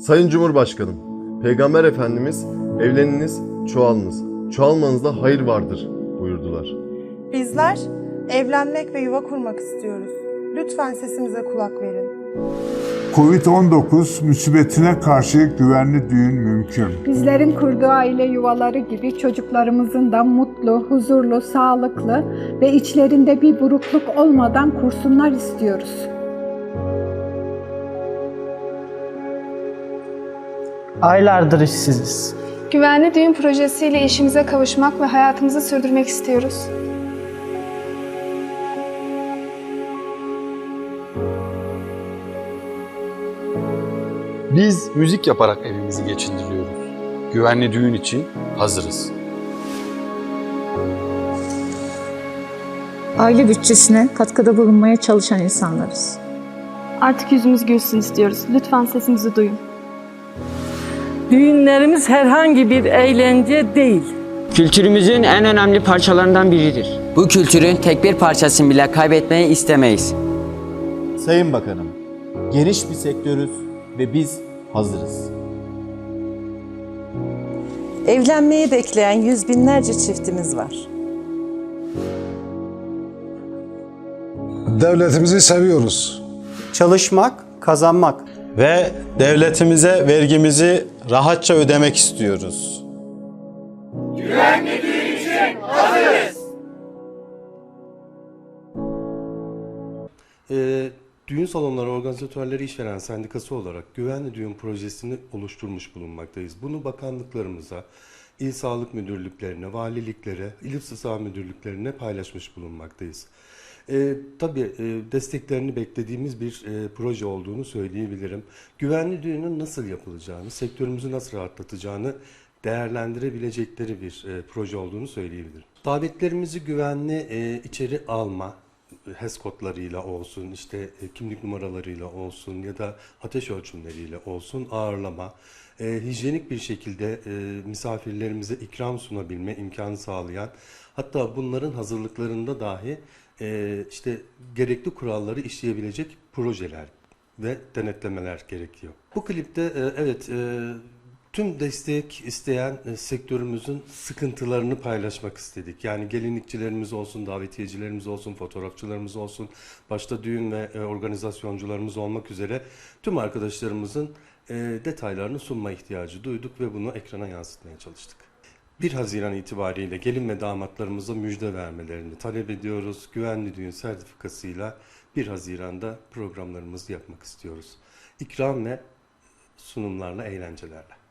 Sayın Cumhurbaşkanım, Peygamber Efendimiz evleniniz, çoğalınız, çoğalmanızda hayır vardır buyurdular. Bizler evlenmek ve yuva kurmak istiyoruz. Lütfen sesimize kulak verin. Covid-19 musibetine karşı güvenli düğün mümkün. Bizlerin kurduğu aile yuvaları gibi çocuklarımızın da mutlu, huzurlu, sağlıklı ve içlerinde bir burukluk olmadan kursunlar istiyoruz. Aylardır işsiziz. Güvenli düğün projesiyle eşimize kavuşmak ve hayatımızı sürdürmek istiyoruz. Biz müzik yaparak evimizi geçindiriyoruz. Güvenli düğün için hazırız. aile bütçesine katkıda bulunmaya çalışan insanlarız. Artık yüzümüz gülsün istiyoruz. Lütfen sesimizi duyun. Düğünlerimiz herhangi bir eğlence değil. Kültürümüzün en önemli parçalarından biridir. Bu kültürün tek bir parçasını bile kaybetmeyi istemeyiz. Sayın Bakanım, geniş bir sektörüz ve biz hazırız. Evlenmeyi bekleyen yüz binlerce çiftimiz var. Devletimizi seviyoruz. Çalışmak, kazanmak ve devletimize vergimizi rahatça ödemek istiyoruz. Ee, düğün salonları organizatörleri işveren sendikası olarak güvenli düğün projesini oluşturmuş bulunmaktayız. Bunu bakanlıklarımıza, il sağlık müdürlüklerine, valiliklere, il müdürlüklerine paylaşmış bulunmaktayız. Ee, tabii e, desteklerini beklediğimiz bir e, proje olduğunu söyleyebilirim. Güvenli düğünün nasıl yapılacağını, sektörümüzü nasıl rahatlatacağını değerlendirebilecekleri bir e, proje olduğunu söyleyebilirim. Davetlerimizi güvenli e, içeri alma, HES kodlarıyla olsun, işte e, kimlik numaralarıyla olsun ya da ateş ölçümleriyle olsun ağırlama, e, hijyenik bir şekilde e, misafirlerimize ikram sunabilme imkanı sağlayan, hatta bunların hazırlıklarında dahi e, işte gerekli kuralları işleyebilecek projeler ve denetlemeler gerekiyor. Bu klipte e, evet e, tüm destek isteyen e, sektörümüzün sıkıntılarını paylaşmak istedik. Yani gelinlikçilerimiz olsun, davetiyecilerimiz olsun, fotoğrafçılarımız olsun, başta düğün ve e, organizasyoncularımız olmak üzere tüm arkadaşlarımızın e, detaylarını sunma ihtiyacı duyduk ve bunu ekrana yansıtmaya çalıştık. 1 Haziran itibariyle gelin ve damatlarımıza müjde vermelerini talep ediyoruz. Güvenli düğün sertifikasıyla 1 Haziran'da programlarımızı yapmak istiyoruz. İkram ve sunumlarla, eğlencelerle.